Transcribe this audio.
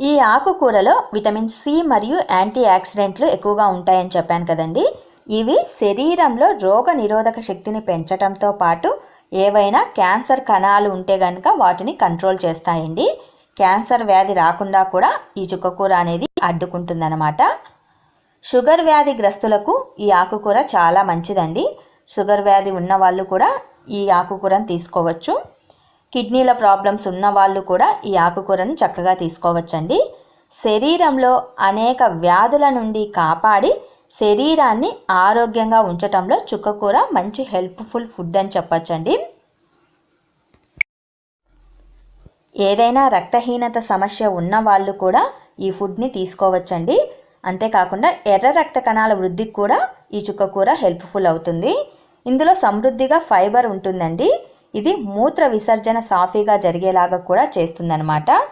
ఈ ఆకుకూరలో vitamin C మరియు యాంటీ ఆక్సిడెంట్లు ఎక్కువగా ఉంటాయని చెప్పాను కదండి. ఇవి శరీరంలో రోగ నిరోధక శక్తిని పెంచడంతో పాటు ఏవైనా క్యాన్సర్ కణాలు ఉంటే కనుక వాటిని కంట్రోల్ చేస్తాయండి. క్యాన్సర్ వ్యాధి రాకుండా కూడా ఈ చుక్కకూర అనేది అడ్డుకుంటుందన్నమాట. షుగర్ వ్యాధి గ్రస్తులకు ఈ ఆకుకూర చాలా మంచిదండి. షుగర్ వ్యాధి ఉన్న వాళ్ళు కూడా ఈ ఆకుకూరను తీసుకోవచ్చు. కిడ్నీల ప్రాబ్లమ్స్ ఉన్న వాళ్ళు కూడా ఈ ఆకుకూరను చక్కగా తీసుకోవచ్చండి. శరీరంలో అనేక వ్యాధుల నుండి కాపాడి శరీరాన్ని ఆరోగ్యంగా ఉంచటంలో చుక్కకూర మంచి హెల్ప్ఫుల్ ఫుడ్ అని చెప్పచ్చండి. ఏదైనా రక్తహీనత సమస్య ఉన్న వాళ్ళు కూడా ఈ ఫుడ్ని తీసుకోవచ్చండి. అంతేకాకుండా ఎర్ర రక్త కణాల వృద్ధికి కూడా ఈ చుక్కకూర హెల్ప్ఫుల్ అవుతుంది. ఇందులో సమృద్ధిగా ఫైబర్ ఉంటుందండి. ఇది మూత్ర విసర్జన సాఫీగా జరిగేలాగా కూడా చేస్తుందన్నమాట.